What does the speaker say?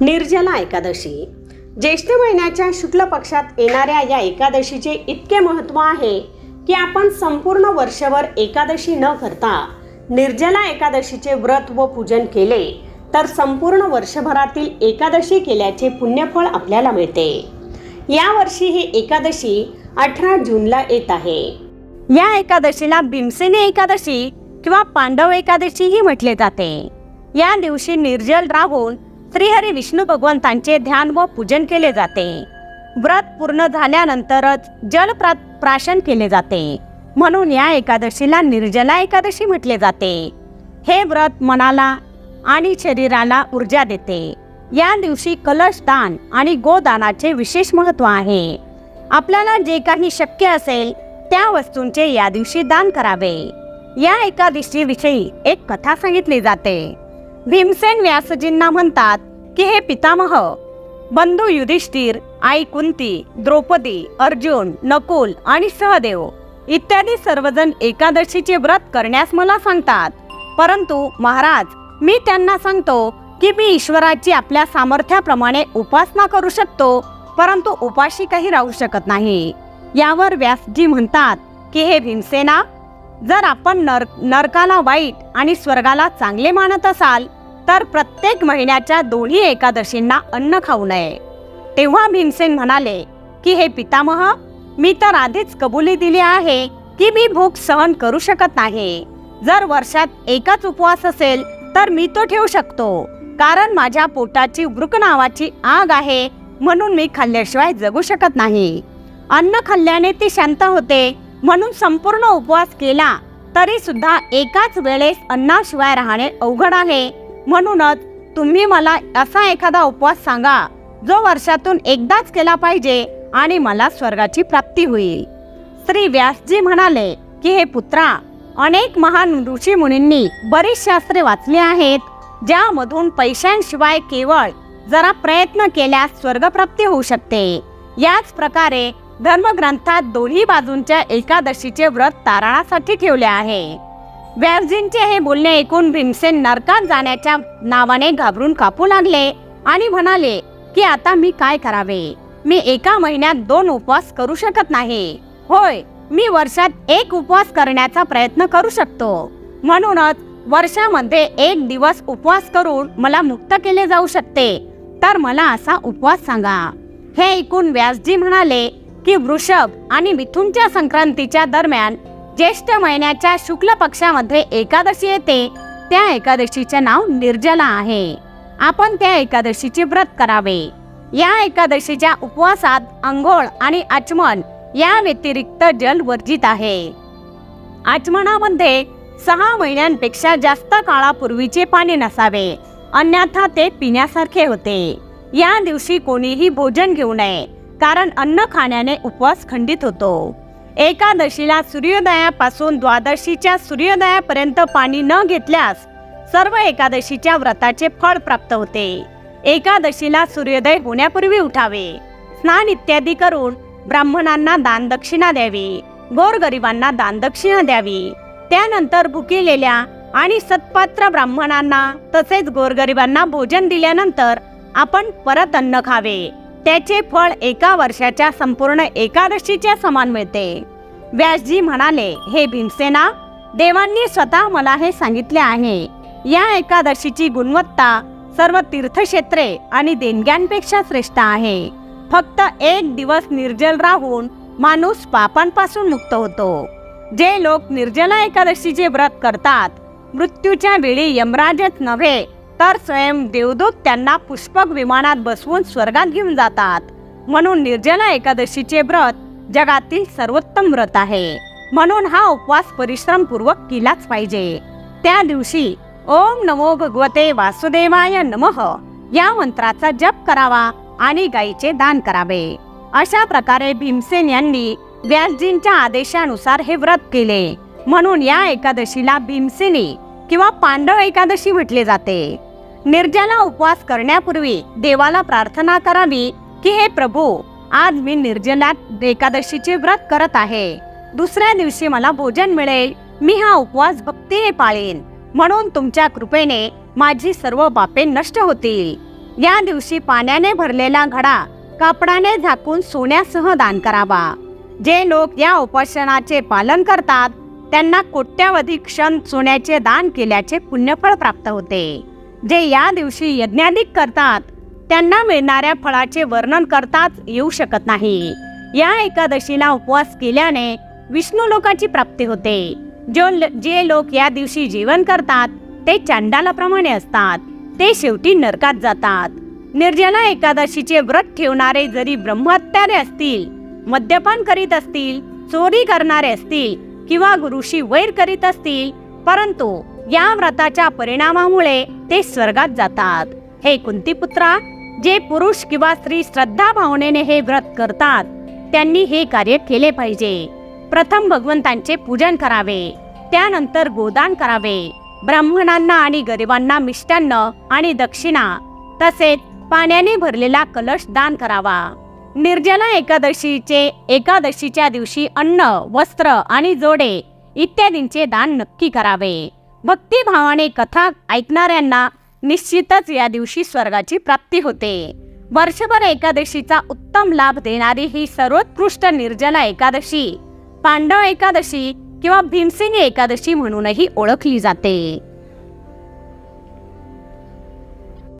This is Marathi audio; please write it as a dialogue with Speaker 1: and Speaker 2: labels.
Speaker 1: निर्जला एकादशी. ज्येष्ठ महिन्याच्या शुक्ल पक्षात येणाऱ्या या एकादशीचे इतके महत्त्व आहे की आपण संपूर्ण वर्षभर एकादशी न करता निर्जला एकादशीचे व्रत व पूजन केले तर संपूर्ण वर्षभरातील एकादशी केल्याचे पुण्यफळ आपल्याला मिळते. यावर्षी ही एकादशी अठरा जूनला येत आहे. या एकादशीला भीमसेने एकादशी किंवा पांडव एकादशीही म्हटले जाते. या दिवशी निर्जल राहून श्रीहरी विष्णू भगवंतांचे ध्यान व पूजन केले जाते. व्रत पूर्ण झाल्यानंतरच जल प्रा प्राशन केले जाते. म्हणून या एकादशीला निर्जला एकादशी म्हटले जाते. हे व्रत मनाला आणि शरीराला ऊर्जा देते. या दिवशी कलश दान आणि गोदानाचे विशेष महत्त्व आहे. आपल्याला जे काही शक्य असेल त्या वस्तूंचे या दिवशी दान करावे. या एकादशीविषयी एक कथा सांगितली जाते. भीमसेन व्यासजींना म्हणतात की हे पितामह बंधू युधिष्ठिर आई कुंती द्रौपदी अर्जुन नकुल आणि सहदेव इत्यादी सर्वजण एकादशीचे व्रत करण्यास मला सांगतात. परंतु महाराज मी त्यांना सांगतो की मी ईश्वराची आपल्या सामर्थ्याप्रमाणे उपासना करू शकतो परंतु उपाशी काही राहू शकत नाही. यावर व्यासजी म्हणतात की हे भीमसेना जर आपण नर नरकाला वाईट आणि स्वर्गाला चांगले मानत असाल तर प्रत्येक महिन्याच्या दोन्ही एकादशींना अन्न खाऊ नये. तेव्हा भीमसेन म्हणाले की हे पितामह मी तर आधीच कबुली दिली आहे की मी भूक सहन करू शकत नाही. जर वर्षात एकच उपवास असेल तर मी तो ठेवू शकतो. कारण माझ्या पोटाची वृक नावाची आग आहे म्हणून मी खाल्ल्याशिवाय जगू शकत नाही. अन्न खाल्ल्याने ती शांत होते. म्हणून संपूर्ण उपवास केला तरी सुद्धा एकाच वेळेस अन्नाशिवाय राहणे अवघड आहे. म्हणूनच तुम्ही मला असा एखादा उपवास सांगा जो वर्षातून एकदाच केला पाहिजे आणि मला स्वर्गाची प्राप्ती होईल. श्री व्यासजी म्हणाले की हे पुत्रा अनेक महान ऋषी मुनींनी बरीच शास्त्रे वाचली आहेत ज्यामधून पैशांशिवाय केवळ जरा प्रयत्न केल्यास स्वर्गप्राप्ती होऊ शकते. याच प्रकारे धर्मग्रंथात दोन्ही बाजूंच्या एकादशीचे व्रत तारणासाठी ठेवले आहे. व्यासजींचे हे बोलणे ऐकून भीमसेन नरकात जाण्याच्या नावाने घाबरून कापू लागले आणि म्हणाले की आता मी काय करावे? मी एका महिन्यात दोन उपवास करू शकत नाही. होय मी वर्षात एक उपवास करण्याचा प्रयत्न करू शकतो. म्हणूनच वर्षामध्ये एक दिवस उपवास करून मला मुक्त केले जाऊ शकते. तर मला असा उपवास सांगा. हे ऐकून व्यासजी म्हणाले की वृषभ आणि मिथुनच्या संक्रांतीच्या दरम्यान ज्येष्ठ महिन्याच्या शुक्ल पक्षामध्ये एकादशी येते. त्या एकादशीचे नाव निर्जला आहे. आपण त्या एकादशीचे व्रत करावे. या एकादशीच्या उपवासात अंघोळ आणि आचमन या व्यतिरिक्त जल वर्जित आहे. आचमनामध्ये सहा महिन्यांपेक्षा जास्त काळापूर्वीचे पाणी नसावे. अन्यथा ते पिण्यासारखे होते. या दिवशी कोणीही भोजन घेऊ नये. कारण अन्न खाण्याने उपवास खंडित होतो. एकादशीला सूर्योदयापासून द्वादशीच्या सूर्योदयापर्यंत पाणी न घेतल्यास सर्व एकादशीच्या व्रताचे फळ प्राप्त होते. एकादशीला सूर्योदय होण्यापूर्वी उठावे. स्नान इत्यादी करून ब्राह्मणांना दानदक्षिणा द्यावी. गोरगरिबांना दानदक्षिणा द्यावी. त्यानंतर भुकेलेल्या आणि सत्पात्र ब्राह्मणांना तसेच गोरगरिबांना भोजन दिल्यानंतर आपण परत अन्न खावे. त्याचे फळ एका वर्षाच्या संपूर्ण एकादशीच्या समान मिळते. व्यासजी म्हणाले हे भीमसेना देवांनी स्वतः मला हे सांगितले आहे. या एकादशीची गुणवत्ता सर्व तीर्थक्षेत्रे आणि देणग्यांपेक्षा श्रेष्ठ आहे. फक्त एक दिवस निर्जल राहून माणूस पापांपासून मुक्त होतो. जे लोक निर्जला एकादशीचे व्रत करतात मृत्यूच्या वेळी यमराजच नव्हे तर स्वयं देवदूत त्यांना पुष्पक विमानात बसवून स्वर्गात घेऊन जातात. म्हणून निर्जला एकादशीचे व्रत जगातील सर्वोत्तम व्रत आहे. म्हणून हा उपवास परिश्रमपूर्वक केलाच पाहिजे. त्या दिवशी ओम नमो भगवते वासुदेवाय नमः. या मंत्राचा जप करावा आणि गायीचे दान करावे. अशा प्रकारे भीमसेन यांनी व्यासजींच्या आदेशानुसार हे व्रत केले. म्हणून या एकादशीला भीमसेनी किंवा पांडव एकादशी म्हटले जाते. निर्जला उपवास करण्यापूर्वी देवाला प्रार्थना करावी की हे प्रभू आज मी निर्जला एकादशीचे व्रत करत आहे. दुसऱ्या दिवशी मला भोजन मिळेल. मी हा उपवास भक्तीने पाळेन. म्हणून तुमच्या कृपेने माझी सर्व बापे नष्ट होतील. या दिवशी पाण्याने भरलेला घडा कापडाने झाकून सोन्यासह दान करावा. जे लोक या उपासनाचे पालन करतात त्यांना कोट्यावधी क्षण सोन्याचे दान केल्याचे पुण्यफळ प्राप्त होते. जे या दिवशी यज्ञाधिक करतात त्यांना मिळणाऱ्या फळाचे वर्णन करताच येऊ शकत नाही. या एकादशीला उपवास केल्याने विष्णू लोकाची प्राप्ती होते. जो जे लोक या दिवशी जीवन करतात ते चांडालाप्रमाणे असतात. ते शेवटी नरकात जातात. निर्जला एकादशीचे व्रत ठेवणारे जरी ब्रह्महत्यारे असतील मद्यपान करीत असतील चोरी करणारे असतील किंवा गुरुशी वैर करीत असतील परंतु या व्रताच्या परिणामामुळे ते स्वर्गात जातात. हे कुंतीपुत्रा जे पुरुष किंवा स्त्री श्रद्धा भावनेने हे व्रत करतात त्यांनी हे कार्य केले पाहिजे. प्रथम भगवंतांचे पूजन करावे. त्यानंतर गोदान करावे. ब्राह्मणांना आणि गरिबांना मिष्टान्न आणि दक्षिणा तसेच पाण्याने भरलेला कलश दान करावा. निर्जला एकादशीचे एकादशीच्या दिवशी अन्न वस्त्र आणि जोडे इत्यादींचे दान नक्की करावे. भक्तिभावाने कथा ऐकणाऱ्यांना निश्चितच या दिवशी स्वर्गाची प्राप्ती होते. वर्षभर एकादशीचा उत्तम लाभ देणारी ही सर्वोत्कृष्ट निर्जला एकादशी पांडव एकादशी किंवा भीमसेनी एकादशी म्हणूनही ओळखली जाते.